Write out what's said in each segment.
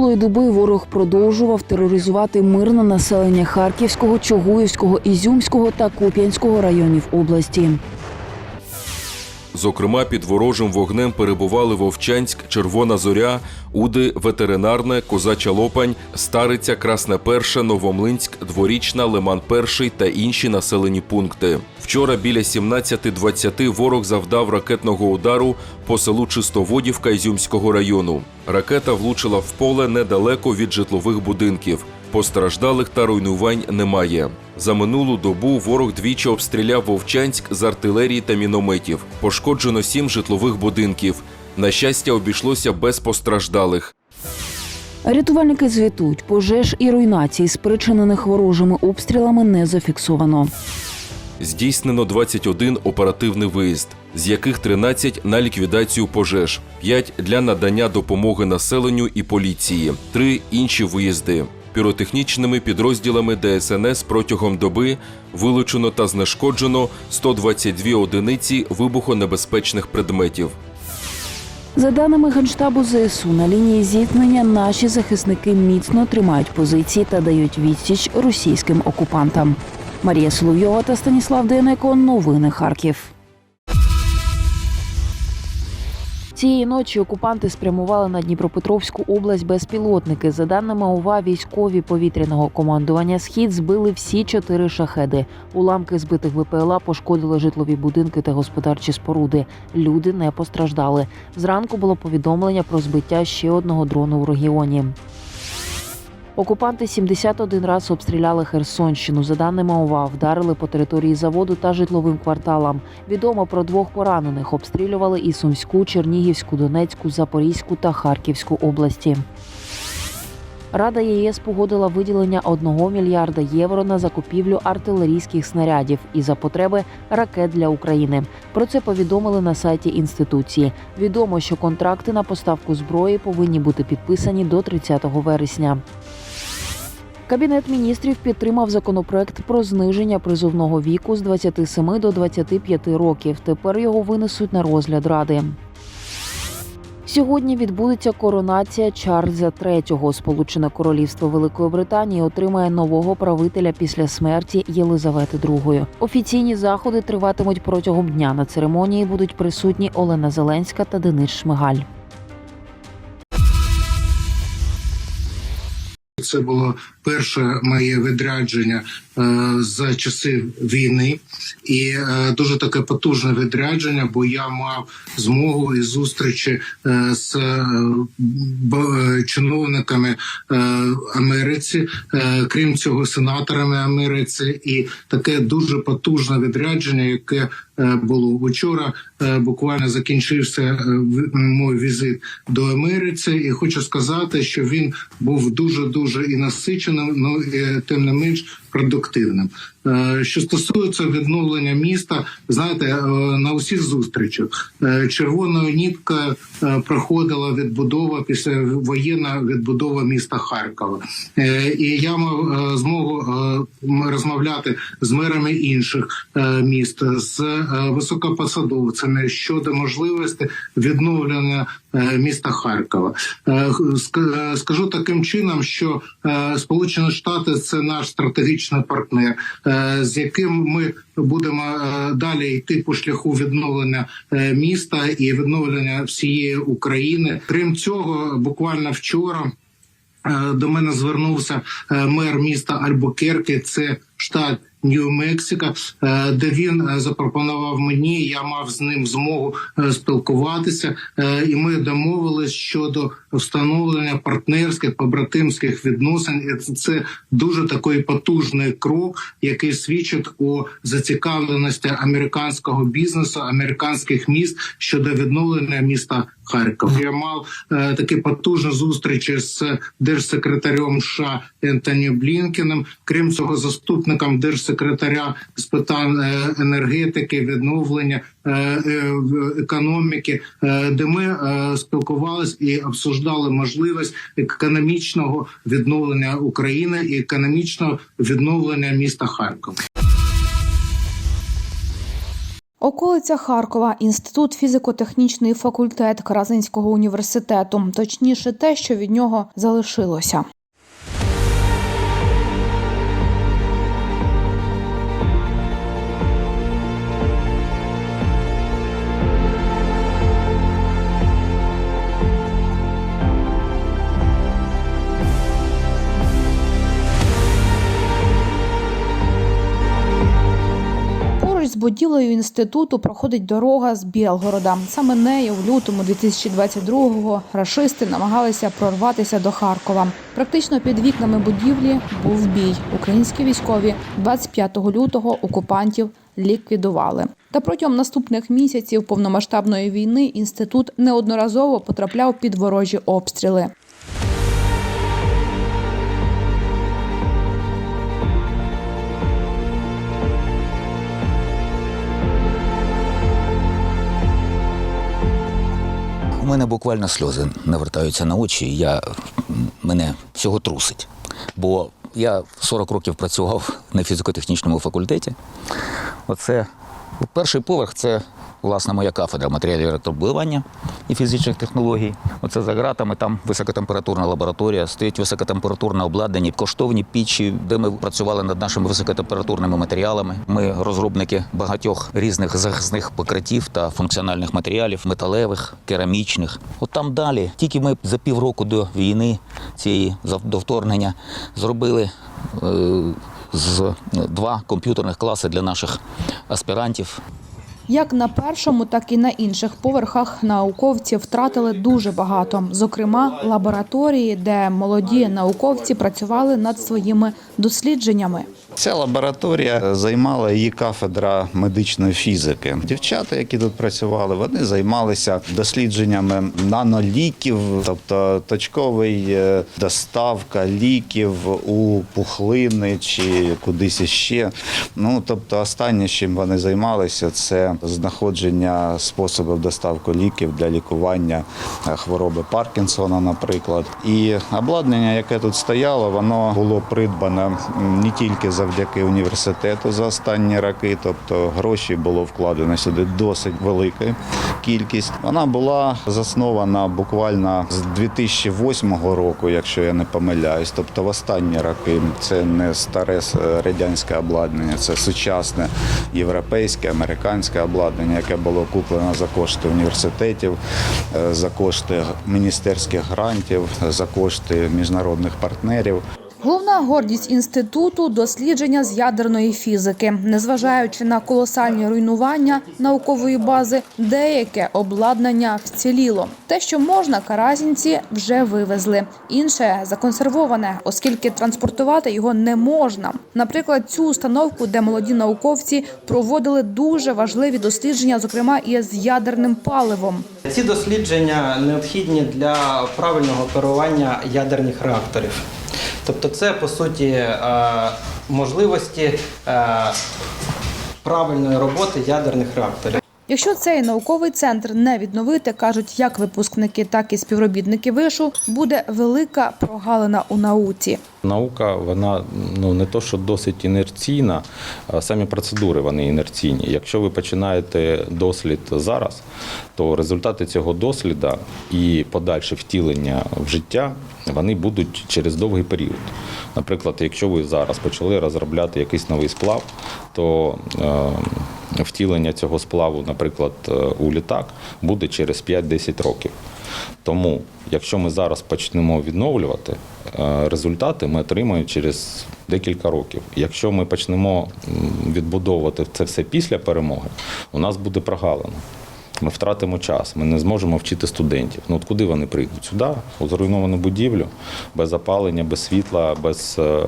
Минулої доби ворог продовжував тероризувати мирне населення Харківського, Чогуївського, Ізюмського та Куп'янського районів області. Зокрема, під ворожим вогнем перебували Вовчанськ, Червона Зоря, Уди, Ветеринарне, Козача Лопань, Стариця, Красне Перше, Новомлинськ, Дворічна, Лиман Перший та інші населені пункти. Вчора біля 17.20 ворог завдав ракетного удару по селу Чистоводівка Ізюмського району. Ракета влучила в поле недалеко від житлових будинків. Постраждалих та руйнувань немає. За минулу добу ворог двічі обстріляв Вовчанськ з артилерії та мінометів. Пошкоджено сім житлових будинків. На щастя, обійшлося без постраждалих. Рятувальники звітують, пожеж і руйнацій, спричинених ворожими обстрілами, не зафіксовано. Здійснено 21 оперативний виїзд, з яких 13 на ліквідацію пожеж, 5 для надання допомоги населенню і поліції, 3 інші виїзди. Піротехнічними підрозділами ДСНС протягом доби вилучено та знешкоджено 122 одиниці вибухонебезпечних предметів. За даними Генштабу ЗСУ, на лінії зіткнення наші захисники міцно тримають позиції та дають відсіч російським окупантам. Марія Соловйова та Станіслав Денеко. Новини Харків. Цієї ночі окупанти спрямували на Дніпропетровську область безпілотники. За даними ОВА, військові повітряного командування Схід збили всі чотири шахеди. Уламки збитих ВПЛА пошкодили житлові будинки та господарчі споруди. Люди не постраждали. Зранку було повідомлення про збиття ще одного дрону в регіоні. Окупанти 71 раз обстріляли Херсонщину. За даними ОВА, вдарили по території заводу та житловим кварталам. Відомо про двох поранених. Обстрілювали і Сумську, Чернігівську, Донецьку, Запорізьку та Харківську області. Рада ЄС погодила виділення 1 мільярда євро на закупівлю артилерійських снарядів і за потреби ракет для України. Про це повідомили на сайті інституції. Відомо, що контракти на поставку зброї повинні бути підписані до 30 вересня. Кабінет міністрів підтримав законопроект про зниження призовного віку з 27 до 25 років. Тепер його винесуть на розгляд ради. Сьогодні відбудеться коронація Чарльза III. Сполучене Королівство Великої Британії отримає нового правителя після смерті Єлизавети II. Офіційні заходи триватимуть протягом дня. На церемонії будуть присутні Олена Зеленська та Денис Шмигаль. Це було перше моє відрядження е, за часи війни, і е, дуже таке потужне відрядження, бо я мав змогу і зустрічі е, з чиновниками Америці, крім цього, сенаторами Америці, і таке дуже потужне відрядження, яке було вчора. е, Буквально закінчився мій візит до Америці, і хочу сказати, що він був дуже дуже і насиченим, ну тим не менш продуктивним. Е, Що стосується відновлення міста, знаєте, е, на усіх зустрічах червоною ніткою е, проходила відбудова після воєнна відбудова міста Харкова. І я мав змогу розмовляти з мерами інших міст, з високопосадовцями щодо можливості відновлення міста Харкова. Е, е, Скажу таким чином, що е, Сполучені Штати це наш стратегічний партнер, е, з яким ми будемо е, далі йти по шляху відновлення е, міста і відновлення всієї України. Крім цього, буквально вчора. Е, До мене звернувся е, мер міста Альбукерки, це штат Нью-Мексико, е, де він е, запропонував мені. Я мав з ним змогу е, спілкуватися, і ми домовились щодо встановлення партнерських побратимських відносин. І це- дуже такий потужний крок, який свідчить у зацікавленості американського бізнесу, американських міст щодо відновлення міста Харкова. Я мав такі потужні зустрічі з держсекретарем США Ентоні Блінкеном. Крім цього, заступником держсекретаря з питань е, енергетики, відновлення е, е, економіки, де ми спілкувалися і обсуждали можливість економічного відновлення України і економічного відновлення міста Харкова. Околиця Харкова, інститут фізико-технічний факультет Каразинського університету, точніше, те, що від нього залишилося. З будівлею інституту проходить дорога з Білгорода. Саме нею в лютому 2022-го рашисти намагалися прорватися до Харкова. Практично під вікнами будівлі був бій. Українські військові 25 лютого окупантів ліквідували. Та протягом наступних місяців повномасштабної війни інститут неодноразово потрапляв під ворожі обстріли. Мене буквально сльози навертаються на очі, я, мене всього трусить. Бо я 40 років працював на фізико-технічному факультеті. Оце перший поверх це власне моя кафедра матеріалів електробудування і фізичних технологій. Оце за ґратами, там високотемпературна лабораторія, стоїть високотемпературне обладнання, коштовні пічі, де ми працювали над нашими високотемпературними матеріалами. Ми розробники багатьох різних захисних покриттів та функціональних матеріалів, металевих, керамічних. От там далі, тільки ми за півроку до війни цієї до вторгнення зробили. е, З два комп'ютерних класи для наших аспірантів. Як на першому, так і на інших поверхах науковці втратили дуже багато. Зокрема, лабораторії, де молоді науковці працювали над своїми дослідженнями. Ця лабораторія займала її кафедра медичної фізики. Дівчата, які тут працювали, вони займалися дослідженнями наноліків, тобто точковий е, доставка ліків у пухлини чи кудись іще. Ну тобто, останнє, чим вони займалися, це знаходження способів доставки ліків для лікування е, хвороби Паркінсона, наприклад. І обладнання, яке тут стояло, воно було придбане не тільки завдяки університету за останні роки, тобто гроші було вкладено сюди досить велика кількість. Вона була заснована буквально з 2008 року, якщо я не помиляюсь. Тобто в останні роки це не старе радянське обладнання, це сучасне європейське, американське обладнання, яке було куплено за кошти університетів, е, за кошти міністерських грантів, за кошти міжнародних партнерів. Головна гордість інституту дослідження з ядерної фізики. Незважаючи на колосальні руйнування наукової бази, деяке обладнання вціліло. Те, що можна, каразінці вже вивезли. Інше законсервоване, оскільки транспортувати його не можна. Наприклад, цю установку, де молоді науковці проводили дуже важливі дослідження, зокрема і з ядерним паливом. Ці дослідження необхідні для правильного керування ядерних реакторів. Тобто, це по суті е, можливості е, правильної роботи ядерних реакторів. Якщо цей науковий центр не відновити, кажуть як випускники, так і співробітники вишу, буде велика прогалина у науці. Наука, вона ну не то, що досить інерційна, а самі процедури вони інерційні. Якщо ви починаєте дослід зараз, то результати цього досліду і подальше втілення в життя вони будуть через довгий період. Наприклад, якщо ви зараз почали розробляти якийсь новий сплав, то е, втілення цього сплаву, наприклад, е, у літак буде через 5-10 років. Тому, якщо ми зараз почнемо відновлювати е, результати, ми отримаємо через декілька років. Якщо ми почнемо відбудовувати це все після перемоги, у нас буде прогалина. Ми втратимо час, ми не зможемо вчити студентів. Ну от куди вони прийдуть? Сюди, у зруйновану будівлю, без опалення, без світла, без е,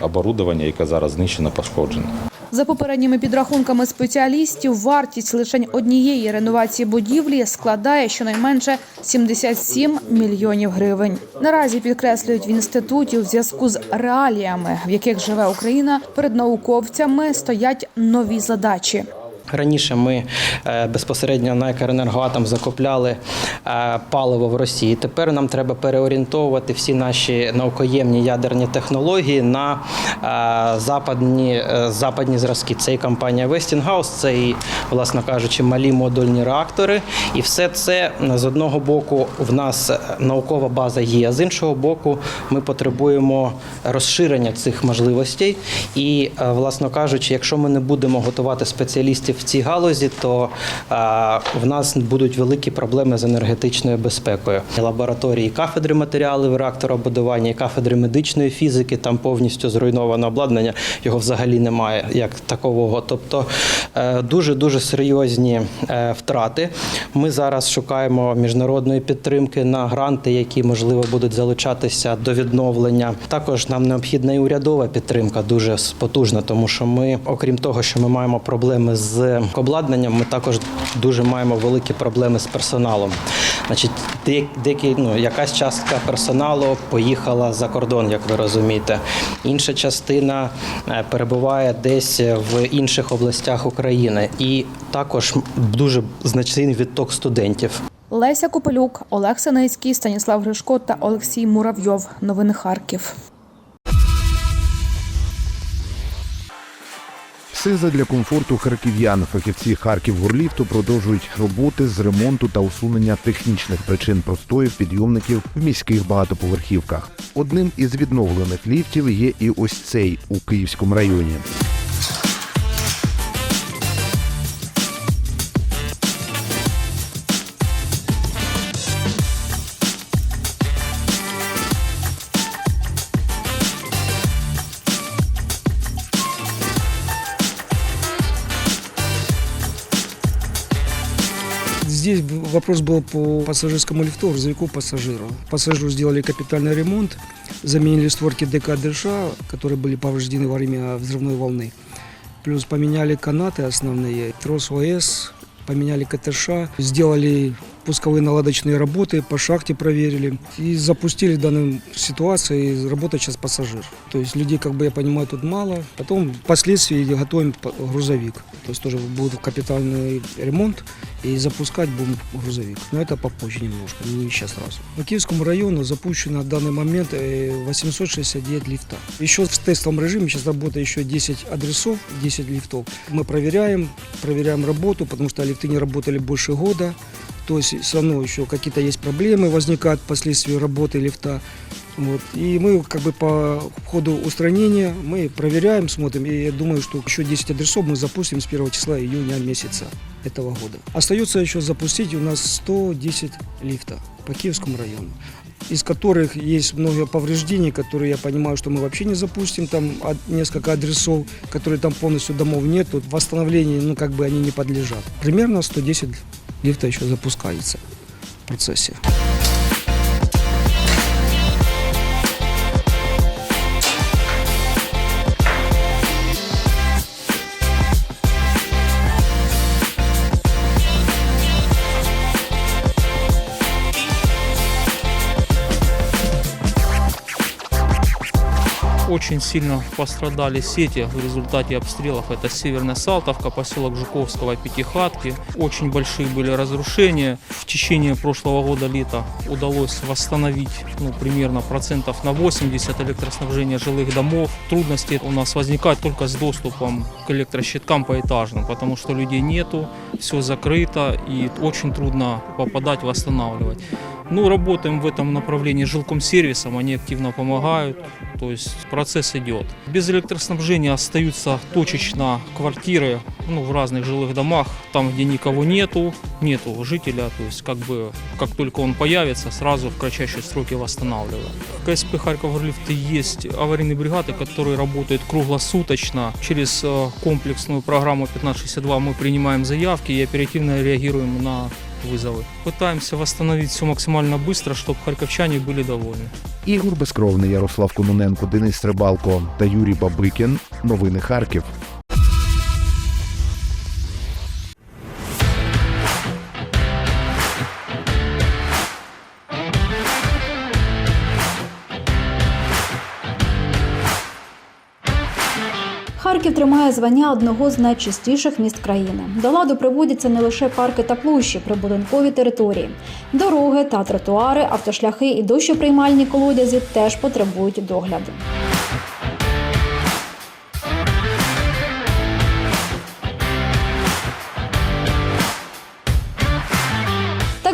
оборудовання, яке зараз знищено, пошкоджено. За попередніми підрахунками спеціалістів, вартість лише однієї реновації будівлі складає щонайменше 77 мільйонів гривень. Наразі підкреслюють в інституті у зв'язку з реаліями, в яких живе Україна, перед науковцями стоять нові задачі. Раніше ми е, безпосередньо на «Екренергоатом» закупляли е, паливо в Росії. Тепер нам треба переорієнтовувати всі наші наукоємні ядерні технології на е, западні, западні зразки. Це і компанія Westinghouse, це і, власно кажучи, малі модульні реактори. І все це з одного боку в нас наукова база є, з іншого боку, ми потребуємо розширення цих можливостей. І, власно кажучи, якщо ми не будемо готувати спеціалістів в цій галузі, то е, в нас будуть великі проблеми з енергетичною безпекою. Лабораторії, кафедри матеріалів реакторобудування, і кафедри медичної фізики, там повністю зруйноване обладнання, його взагалі немає як такового. Тобто дуже дуже серйозні е, втрати. Ми зараз шукаємо міжнародної підтримки на гранти, які можливо будуть залучатися до відновлення. Також нам необхідна і урядова підтримка дуже потужна, тому що ми, окрім того, що ми маємо проблеми з обладнанням, ми також дуже маємо великі проблеми з персоналом. Значить, деякі, ну, якась частка персоналу поїхала за кордон, як ви розумієте. Інша частина е, перебуває десь в інших областях України, і також дуже значний відток студентів. Леся Копелюк, Олег Синицький, Станіслав Гришко та Олексій Муравйов. Новини Харків. Все задля комфорту харків'ян. Фахівці Харків Гурліфту продовжують роботи з ремонту та усунення технічних причин простоїв підйомників в міських багатоповерхівках. Одним із відновлених ліфтів є і ось цей у Київському районі. Здесь б- вопрос был по пассажирскому лифту, грузовику пассажиру. Пассажиру сделали капитальный ремонт, заменили створки ДК ДШ, которые были повреждены во время взрывной волны. Плюс поменяли канаты основные, трос ОС, поменяли КТШ, сделали пусковые наладочные работы, по шахте проверили и запустили данную ситуацию, и работает сейчас пассажир. То есть людей, как бы я понимаю, тут мало. Потом впоследствии готовим грузовик. То есть тоже будет капитальный ремонт и запускать будем грузовик. Но это попозже немножко, не сейчас сразу. По Киевскому району запущено на данный момент э, 869 лифта. Еще в тестовом режиме сейчас работает еще 10 адресов, 10 лифтов. Мы проверяем, проверяем работу, потому что лифты не работали больше года. То есть все равно еще какие-то есть проблемы возникают впоследствии работы лифта. Вот. И мы как бы по ходу устранения мы проверяем, смотрим. И я думаю, что еще 10 адресов мы запустим с 1 числа июня месяца этого года. Остается еще запустить у нас 110 лифта по Киевскому району из которых есть много повреждений, которые я понимаю, что мы вообще не запустим. Там несколько адресов, которые там полностью домов нет. Тут восстановлению, ну, как бы они не подлежат. Примерно 110 лифта що запускається в Очень сильно пострадали сети в результате обстрелов. Это Северная Салтовка, поселок Жуковского, Пятихатки. Очень большие были разрушения. В течение прошлого года лета удалось восстановить ну, примерно процентов на 80 электроснабжения жилых домов. Трудности у нас возникают только с доступом к электрощиткам поэтажным, потому что людей нету, все закрыто и очень трудно попадать, восстанавливать. Ну, работаем в этом направлении с жилкомсервисом, они активно помогают, то есть процесс идет. Без электроснабжения остаются точечно квартиры ну, в разных жилых домах, там, где никого нету, нету жителя, то есть как бы как только он появится, сразу в кратчайшие сроки восстанавливаем. В КСП Харьков Горлифты есть аварийные бригады, которые работают круглосуточно. Через э, комплексную программу 1562 мы принимаем заявки и оперативно реагируем на вызовы. Пытаемся восстановить все максимально быстро, чтобы харьковчане были довольны. Ігор Безкровний, Ярослав Кононенко, Денис Рибалко та Юрій Бабикін. Новини Харків. Харків тримає звання одного з найчистіших міст країни. До ладу приводяться не лише парки та площі, прибудинкові території, дороги та тротуари, автошляхи і дощоприймальні колодязі теж потребують догляду.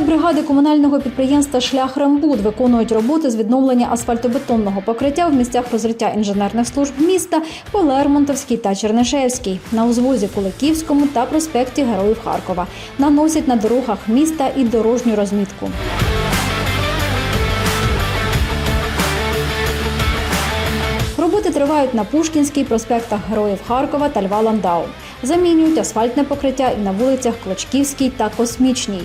Бригади комунального підприємства Шлях Рембуд виконують роботи з відновлення асфальтобетонного покриття в місцях розриття інженерних служб міста по Лермонтовській та Чернишевській, на узвозі Куликівському та проспекті Героїв Харкова. Наносять на дорогах міста і дорожню розмітку. Роботи тривають на Пушкінській, проспектах Героїв Харкова та Льва Ландау. Замінюють асфальтне покриття і на вулицях Клочківській та Космічній.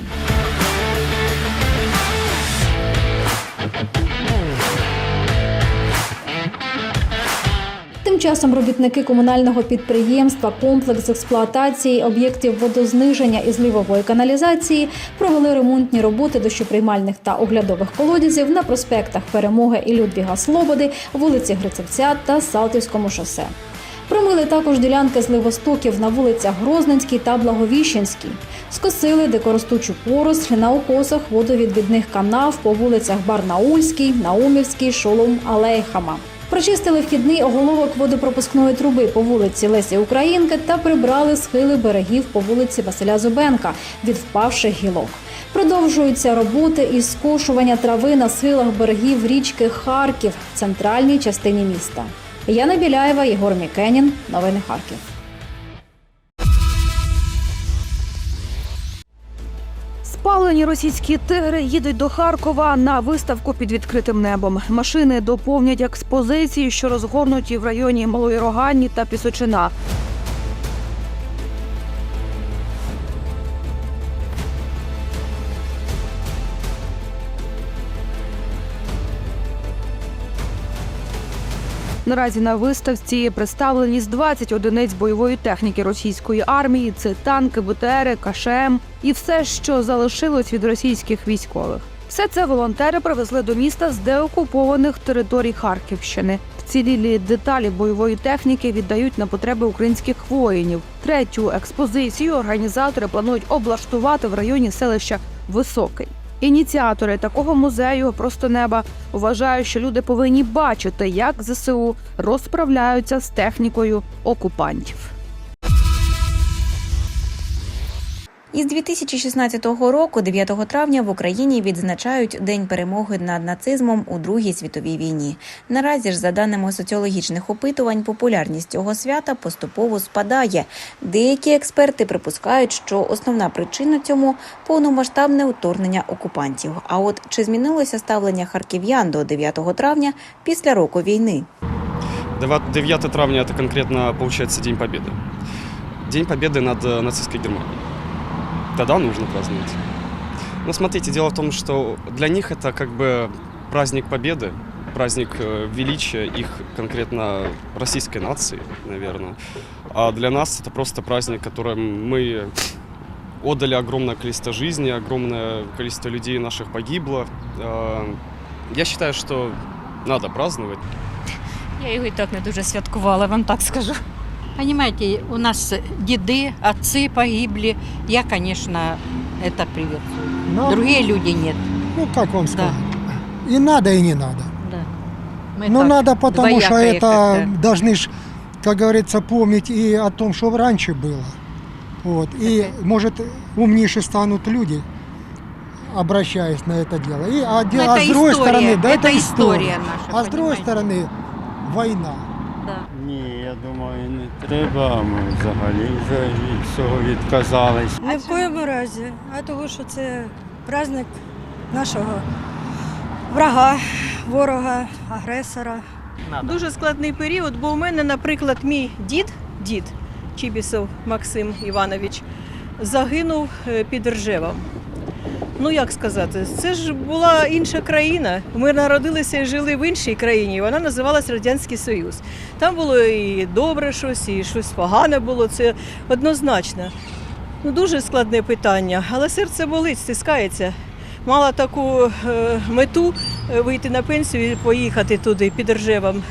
Часом робітники комунального підприємства комплекс експлуатації об'єктів водозниження і зливової каналізації провели ремонтні роботи дощоприймальних та оглядових колодязів на проспектах Перемоги і Людвіга Слободи, вулиці Грицевця та Салтівському шосе. Промили також ділянки зливостоків на вулицях Грозненській та Благовіщенській. Скосили дикоростучу поросль на укосах водовідвідних канав по вулицях Барнаульській, Наумівській, Шолом, Алейхама. Прочистили вхідний оголовок водопропускної труби по вулиці Лесі Українки та прибрали схили берегів по вулиці Василя Зубенка від впавших гілок. Продовжуються роботи із скошування трави на схилах берегів річки Харків в центральній частині міста. Яна Біляєва, Єгор Мікенін. Новини Харків. Спалені російські тигри їдуть до Харкова на виставку під відкритим небом. Машини доповнять експозиції, що розгорнуті в районі Малої Роганні та Пісочина. Наразі на виставці представлені з 20 одиниць бойової техніки російської армії. Це танки, БТРи, КШМ і все, що залишилось від російських військових. Все це волонтери привезли до міста з деокупованих територій Харківщини. Вцілілі деталі бойової техніки віддають на потреби українських воїнів. Третю експозицію організатори планують облаштувати в районі селища Високий. Ініціатори такого музею просто неба вважають, що люди повинні бачити, як ЗСУ розправляються з технікою окупантів. Із 2016 року, 9 травня, в Україні відзначають День перемоги над нацизмом у Другій світовій війні. Наразі ж, за даними соціологічних опитувань, популярність цього свята поступово спадає. Деякі експерти припускають, що основна причина цьому повномасштабне вторгнення окупантів. А от чи змінилося ставлення харків'ян до 9 травня після року війни? 9 травня это конкретно получается День Победы. День Победы над э, нацистской Германией. Тогда нужно праздновать. Но смотрите, дело в том, что для них это как бы праздник Победы, праздник э, величия их конкретно российской нации, наверное. А для нас это просто праздник, которым мы отдали огромное количество жизней, огромное количество людей наших погибло. Э, Я считаю, что надо праздновать. Я його і так не дуже святкувала, вам так скажу. Понимаете, у нас деды, отцы погибли. Я, конечно, это приветствую. Но- Другие люди нет. Ну, как вам Да, сказать? И надо, и не надо. да. Мы ну, так, надо, потому что это должны, ж, как говорится, помнить и о том, что раньше было. Вот. И, может, умнейше станут люди, обращаясь на это дело. И, а, Ну, а с другой история, стороны, да, это это история история. наша, а с другой понимаете? стороны, война. Ні, я думаю, не треба. Ми взагалі вже від цього відказались. Не в коєму разі, а того, що це праздник нашого врага, ворога, агресора. Дуже складний період, бо у мене, наприклад, мій дід, дід Чібісов Максим Іванович, загинув е, під Ржевом. Ну як сказати, це ж була інша країна. Ми народилися і жили в іншій країні. Вона називалась Радянський Союз. Там було і добре щось, і щось погане було. Це однозначно. Ну, дуже складне питання, але серце болить, стискається. Мала таку е, мету е, вийти на пенсію і поїхати туди під Ржевом.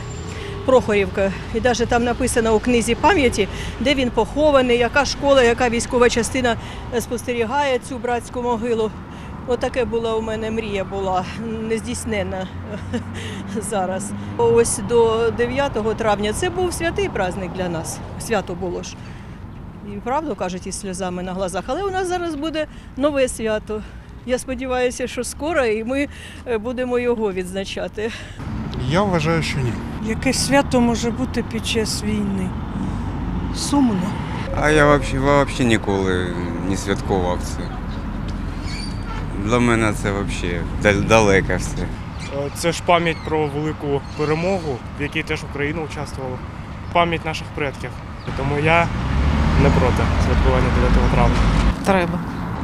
Прохорівка. І навіть там написано у книзі пам'яті, де він похований, яка школа, яка військова частина спостерігає цю братську могилу. Отаке була у мене мрія була, нездійсненна зараз. Ось до 9 травня це був святий праздник для нас. Свято було ж. І правду кажуть, із сльозами на глазах. Але у нас зараз буде нове свято. Я сподіваюся, що скоро і ми е, будемо його відзначати. Я вважаю, що ні. Яке свято може бути під час війни? Сумно. А я взагалі, взагалі ніколи не святкував це. Для мене це взагалі далеке все. Це ж пам'ять про велику перемогу, в якій теж Україна участвувала. Пам'ять наших предків. Тому я не проти святкування 9 травня. Треба.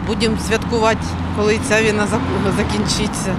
Будемо святкувати, коли ця війна закінчиться.